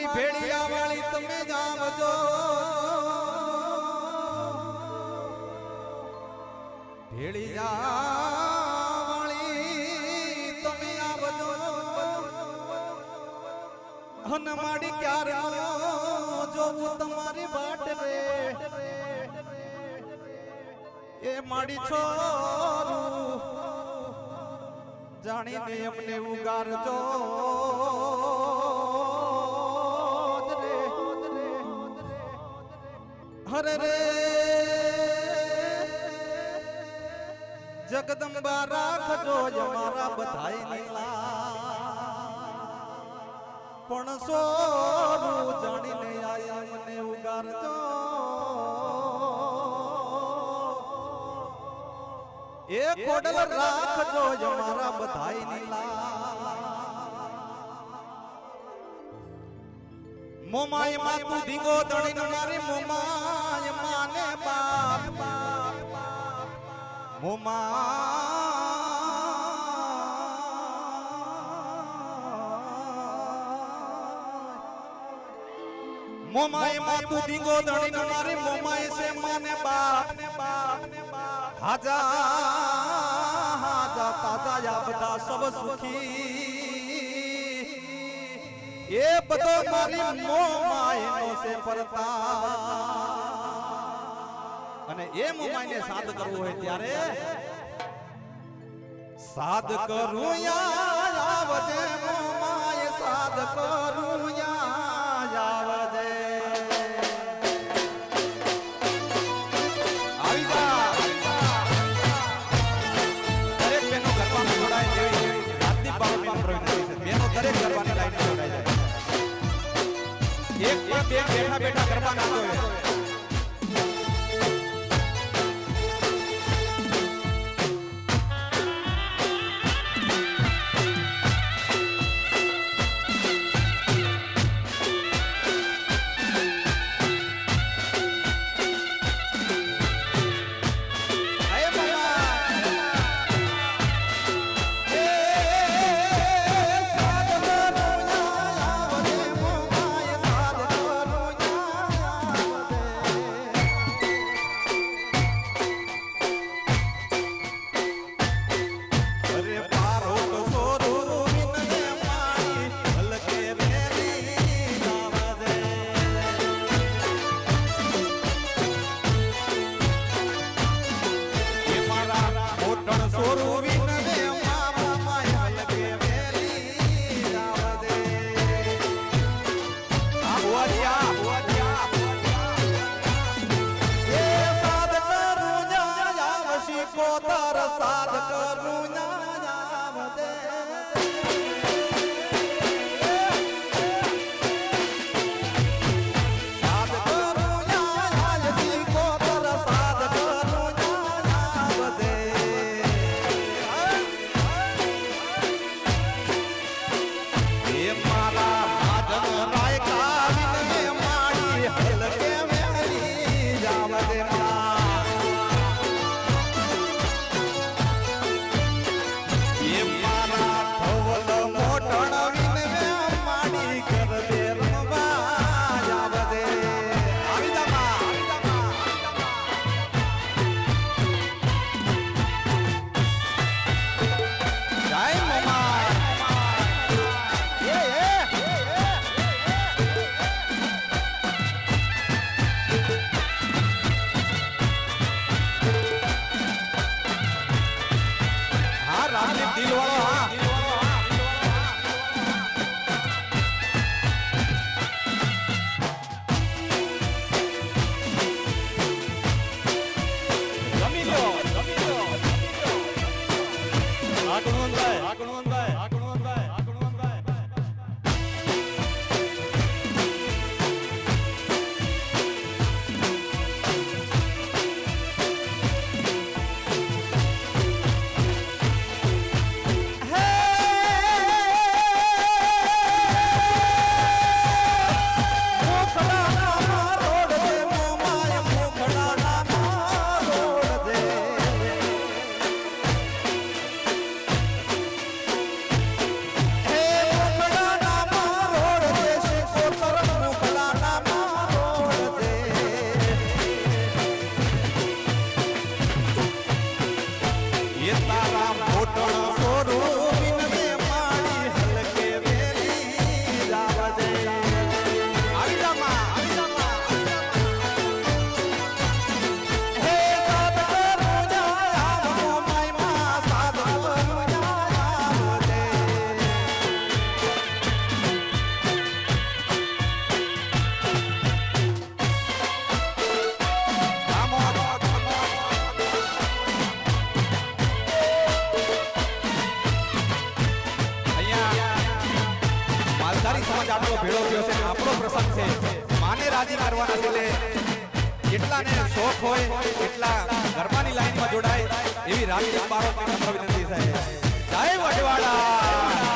મારી ભેડિયા વાળી તમે જામજો ભેડિયા વાળી તમે આવજો હન માડી ક્યારે જો તમારી વાટ રે. એ માડી છોરું, જાણીને અમને ઉગારજો. હરે રે જગદંબા રાખજો અમારા બધાય પણ સોરું જાણીને આયા મને ઉગારજો. એ કોડલ રાખજો અમારા બધાય નીલા મોમાય માતું ધીંગો દણીને મારી મોમાય માને બાપ મોમા મોમાય માતું ધીંગો દણીને મારી મોમાય છે માને બાપ હાજા હાજા તાજા યા બધા સબ સુખી એ બધો મારી મોમાયનો છે પરતા અને એ મોમાયને સાદ કરવું હોય ત્યારે સાદ કરું યા આવજે મોમાય સાદ કરું યા. টাকার বানা એટલે જેટલાને શોખ હોય, એટલા ગરબાની લાઈનમાં જોડાય એવી બારો પણ વિનંતી થાય જય વડવાડા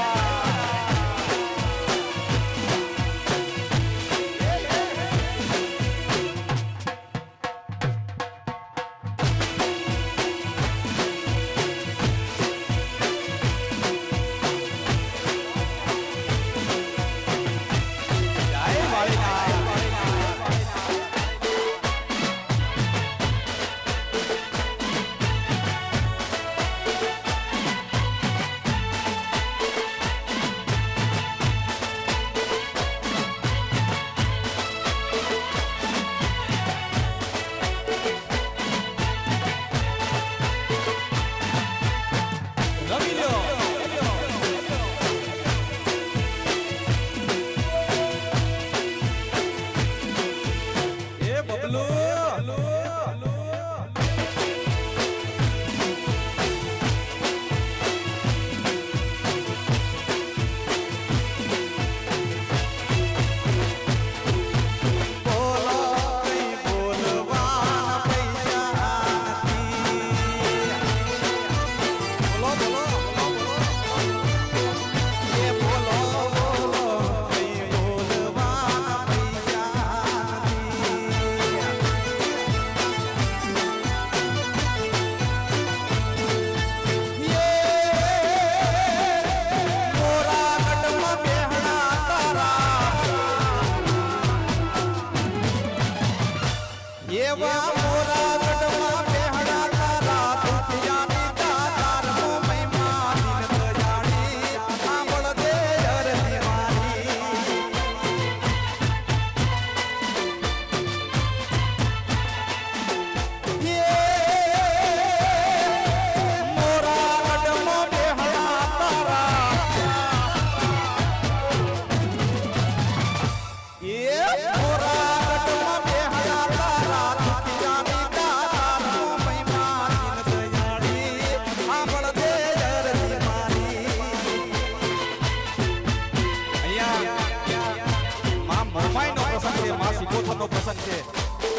માં સિકોતરનો પ્રસંગ છે.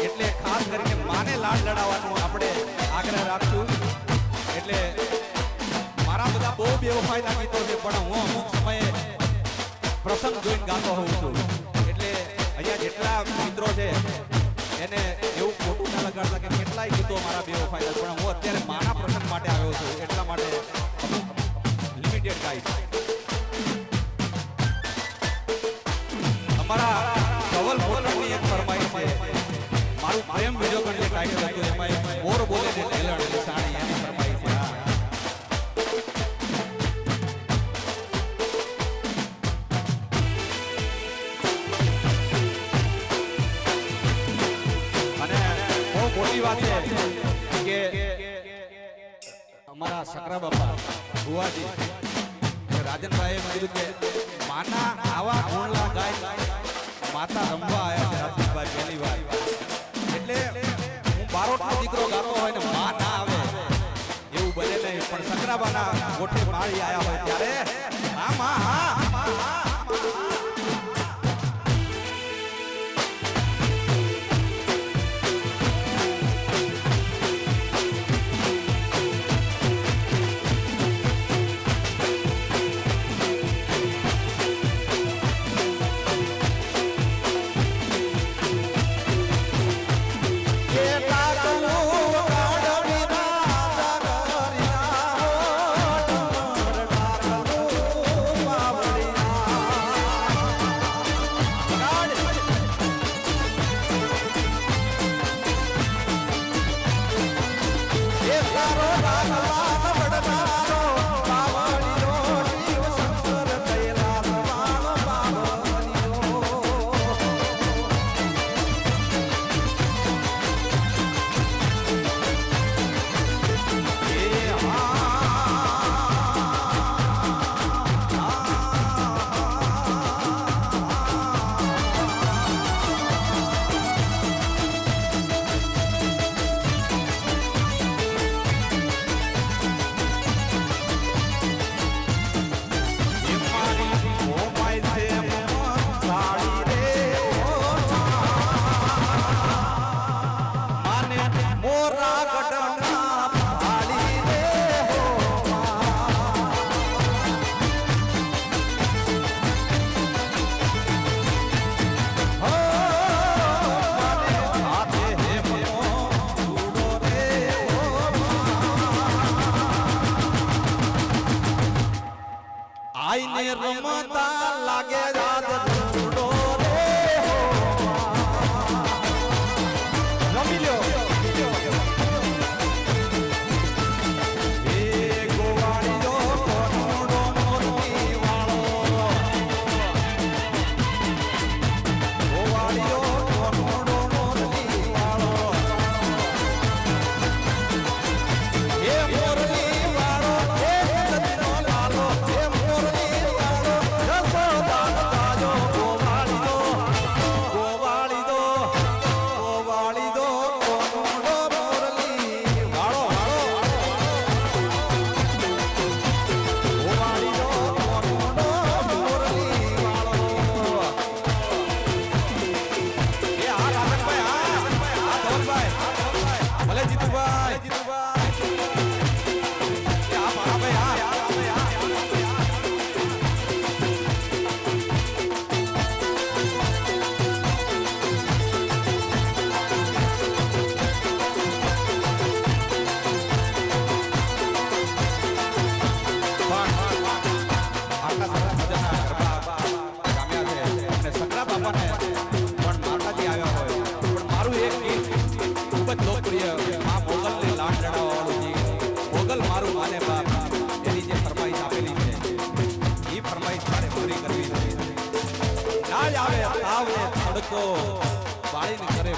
એટલે ખાસ કરીને માને લાડ લડાવવાનો આપણે આગ્રહ રાખશું. એટલે મારા બધા બહુ બેવફાયદા ગીતો છે, પણ હું અમુક સમયે પ્રસંગ જોઈને ગાતો હોઉં છું. એટલે અહીંયા જેટલા મિત્રો છે, એને એવું ખોટું ના લગાડતા કે કેટલાય ગીતો મારા બેવફાયદા પણ હું અત્યારે મારા પ્રસંગ માટે આવ્યો છું, એટલા માટે લિમિટેડ ગાઈડ અમારા ધવલ પ્રેમ બીજો કે અમારા આવા ગુણલા ગાય માતા રમવા આવ્યા હાર્દિકભાઈ પહેલી વાર બારોટનો દીકરો ગાતો હોય ને મા ના આવે. એવું બને નહીં પણ સકરાબાના ગોઠે માળી આયા હોય ત્યારે હા માં હા હા, હા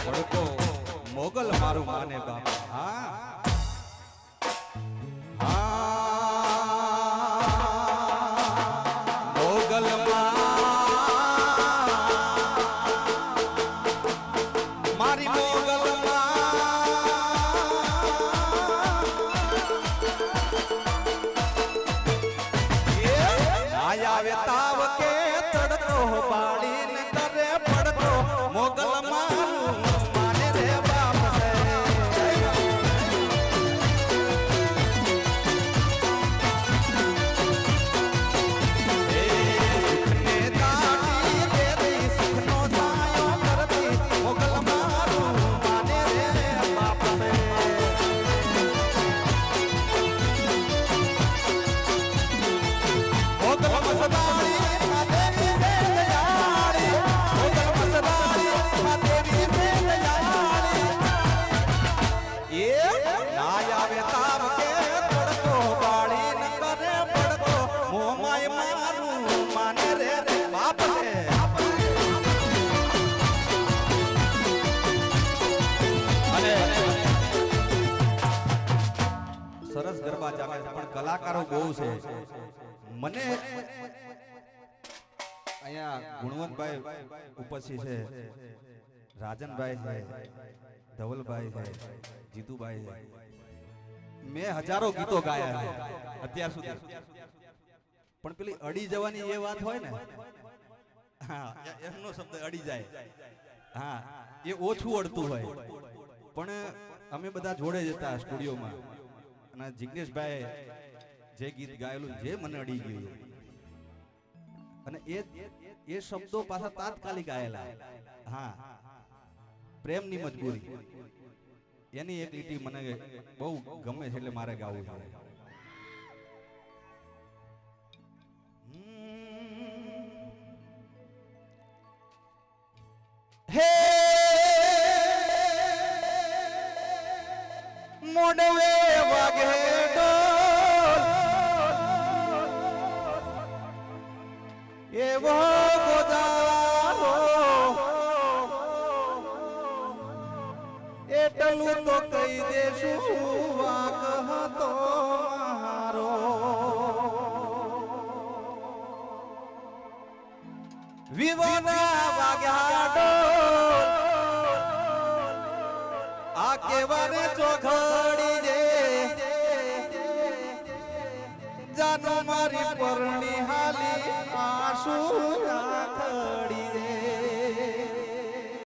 बड़को मोगल मारू माने बाबा हाँ રિવાજ આવે પણ કલાકારો બહુ છે. મને અહીંયા ગુણવંતભાઈ ઉપસ્થિત છે. રાજનભાઈ છે. ધવલભાઈ છે. જીતુભાઈ છે. મેં હજારો ગીતો ગાયા છે અત્યાર સુધી. પણ પેલી અડી જવાની એ વાત હોય ને? હા એમનો શબ્દ અડી જાય. હા, એ ઓછું અડતું હોય. પણ અમે બધા જોડે જતા સ્ટુડિયોમાં. અને જિગ્નેશભાઈ જે ગીત ગાયેલું જે મને અડી ગયું અને એ એ શબ્દો પાછા તાત્કાલિક આયેલા. હા. પ્રેમની મજબૂરી. એની એક લીટી મને બહુ ગમે છે એટલે મારે ગાવું છે. મોડવે એટલું તો કહી દેશું વાક હતો મારો વિવોના વાગ્યા ડોલ આ કેવાને ચોઘડી દે જાનો મારી પરણી હાલી આશુ રાખ